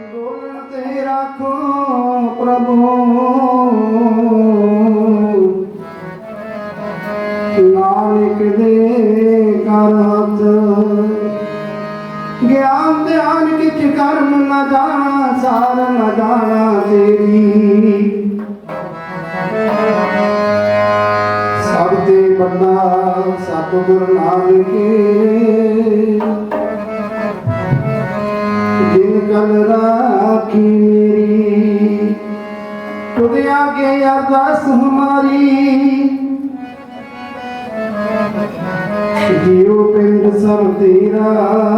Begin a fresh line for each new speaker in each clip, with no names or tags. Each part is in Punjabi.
ਬੋਲਣ ਤੇ ਰੱਖੋ ਪ੍ਰਭੂ। ਨਾਨਕ ਦੇ ਕਰ ਹੱਥ। ਗਿਆਨ ਧਿਆਨ ਕਿਛ ਕਰਮ ਨਾ ਜਾਣਾ, ਸਾਰ ਨ ਜਾਣਾ ਤੇਰੀ। ਸਭ ਤੇ ਵੱਡਾ ਸਤਿਗੁਰ ਨਾਨਕ ਜਿਨ ਕਲ ਰਾਖੀ ਮੇਰੀ। ਤੁਧ ਆਗੇ ਅਰਦਾਸ ਹਮਾਰੀ। ਜੀਉ ਪਿੰਡ ਸਭ ਤੇਰਾ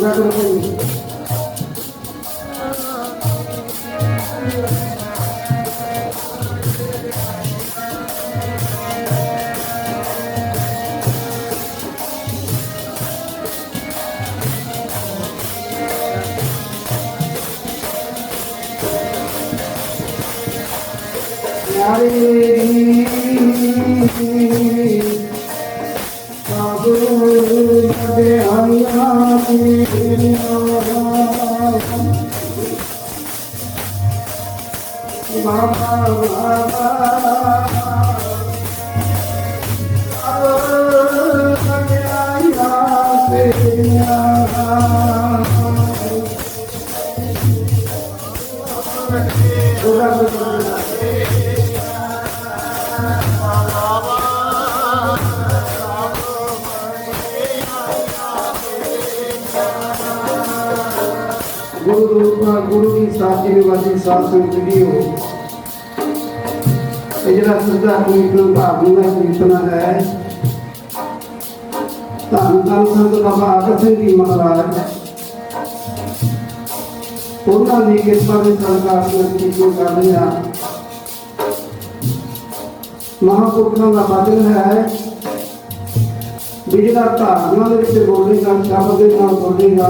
Reverend Gracias. ਦੀ ਸਾਚੀ ਨਿਵਾਸੀ ਸਾਧ ਸੰਗਤ ਜੀਓ ਇਹ ਜਿਹੜਾ ਸਦਾ ਕੀਰਤਨ ਭਾਵਨਾ ਦਾ ਕੀਰਤਨ ਹੈ ਧੰਨ ਧੰਨ ਸੰਤ ਬਾਬਾ ਆਦਰ ਸਿੰਘ ਜੀ ਮਹਾਰਾਜ ਉਹਨਾਂ ਦੀ ਕਿਰਪਾ ਦੇ ਸਰਕਾਰ ਨੂੰ ਕੀਰਤਨ ਕਰ ਰਹੇ ਹਾਂ ਮਹਾਪੁਰਖਾਂ ਦਾ ਬਚਨ ਹੈ ਵੀ ਜਿਹੜਾ ਧਾਰਨਾ ਦੇ ਵਿੱਚ ਬੋਲੇਗਾ ਸ਼ਬਦ ਦੇ ਨਾਲ ਬੋਲੇਗਾ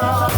Oh.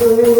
Thank you.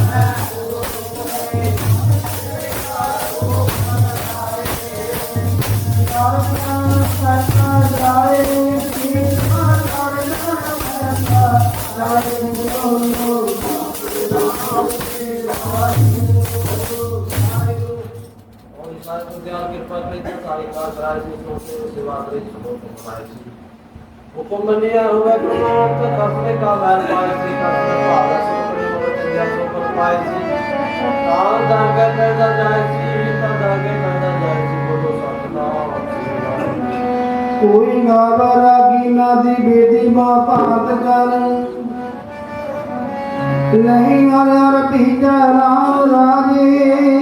ਹੁਕਮ ਮੰਨਿਆ ਹੋਵੇ ਗੁਰੂ ਤੇ ਕਸਮੇ ਕਾ ਲਾਲ ਪਾਇ ਸੀ ਕਸਮੇ ਭਾਗਾ ਸੋ ਆਪਣੇ ਮੋਹ ਤੇ ਜਸ ਉਪਰ ਪਾਇ ਸੀ ਤਾਂ ਦਾਗੇ ਤੇ ਜਾਇ ਸੀ ਤਾਂ ਦਾਗੇ
ਕੋਈ ਨਾ ਰਾਗੀ ਨਾ ਦੀ ਬੇਦੀ ਮਾਂ ਭਾਂਤ ਕਰ। ਨਹੀਂ ਹਰ ਹਰ ਰਾਮ ਰਾਜੇ।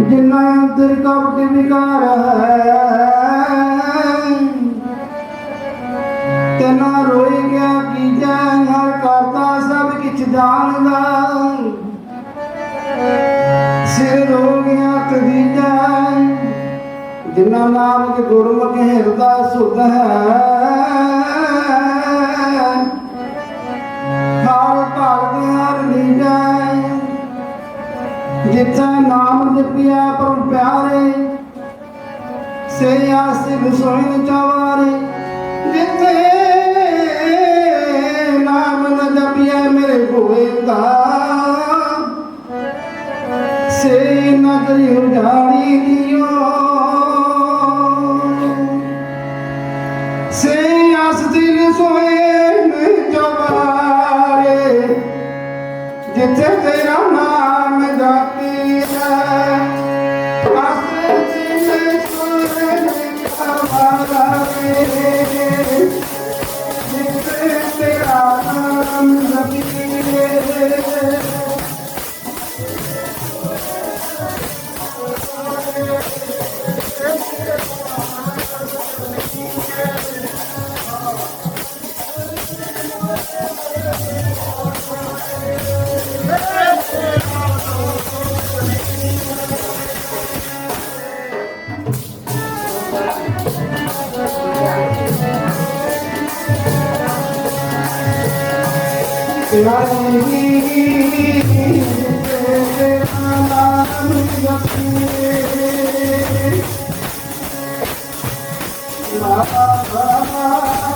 ਜਿਨਾ ਅੰਤਰ ਕਪਟ ਵਿਕਾਰ ਹੈ, ਤਨਾ ਰੋਈ ਗਿਆ ਕੀ ਜੈ ਹਰ ਕਰਤਾ ਸਭ ਕਿਛ ਜਾਣਦਾ। ਸਿਰ ਹੋ ਗਿਆ ਕਦੀਜਾ ਜਿਨਾ ਨਾਮ ਕੇ ਗੁਰਮੁਖ ਹਿਰਦਾ ਸੁਧ ਹੈ। ਹਰ ਭਗਤ ਹਰ ਲੀਜੈ ਜਿੱਥੇ ਨਾਮ ਜਪਿਆ ਪਰਮ ਪਿਆਰੇ ਸੇ ਆਸਿ ਵਿਸੋਇਨ ਚਵਾਰੇ। Yeah. ハハハハ!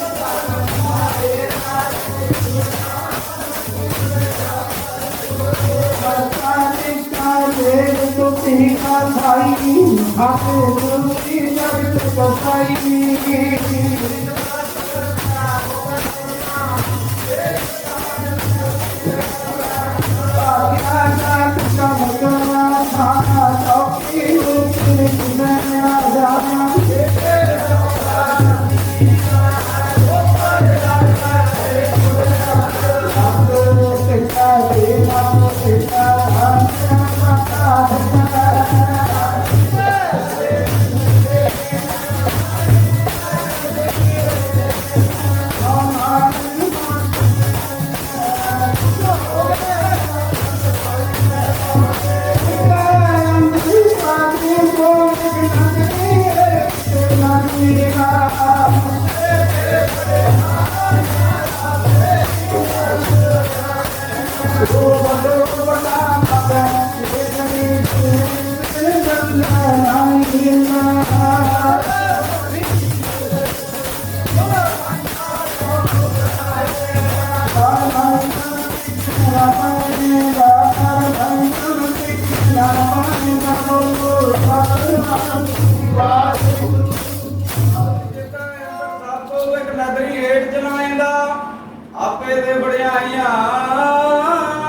me I'm gonna take a ਆਪੇ ਦੇ ਬੜਿਆਈਆਂ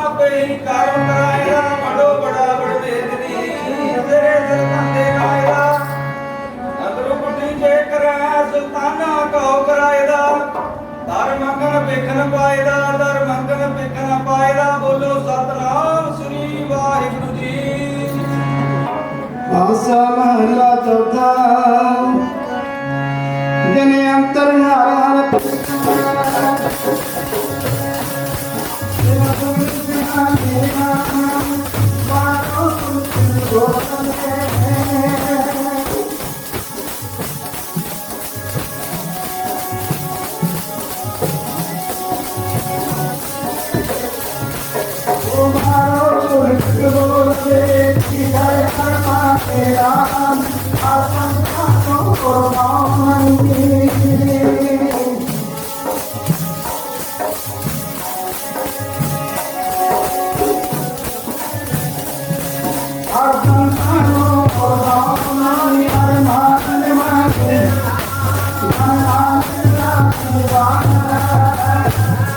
ਆਪੇ ਹੀ ਕਰਮ ਕਰਾਇਦਾ ਬੜੋ ਬੜਾ ਬੜਵੇਦਨੀ ਤੇਰੇ ਦਿਲ ਕੰਦੇ ਗਾਇਦਾ ਨਦਰੂ ਜੇ ਕਰੈ ਸੁਲਤਾਨਾ ਕਉ ਕਰਾਇਦਾ ਦਰ ਮੰਗਨ ਵੇਖਣ ਪਾਇਦਾ ਦਰ ਮੰਗਨ ਵੇਖਣ ਪਾਇਦਾ ਬੋਲੋ ਸਤਨਾਮ ਸ੍ਰੀ ਵਾਹਿਗੁਰੂ ਜੀ।
ਆਸਾ ਮਹਲਾ ਚੌਥਾ। ਜਨ ਅੰਤਰ ਹਰ ਹਰ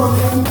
ਪੰਡ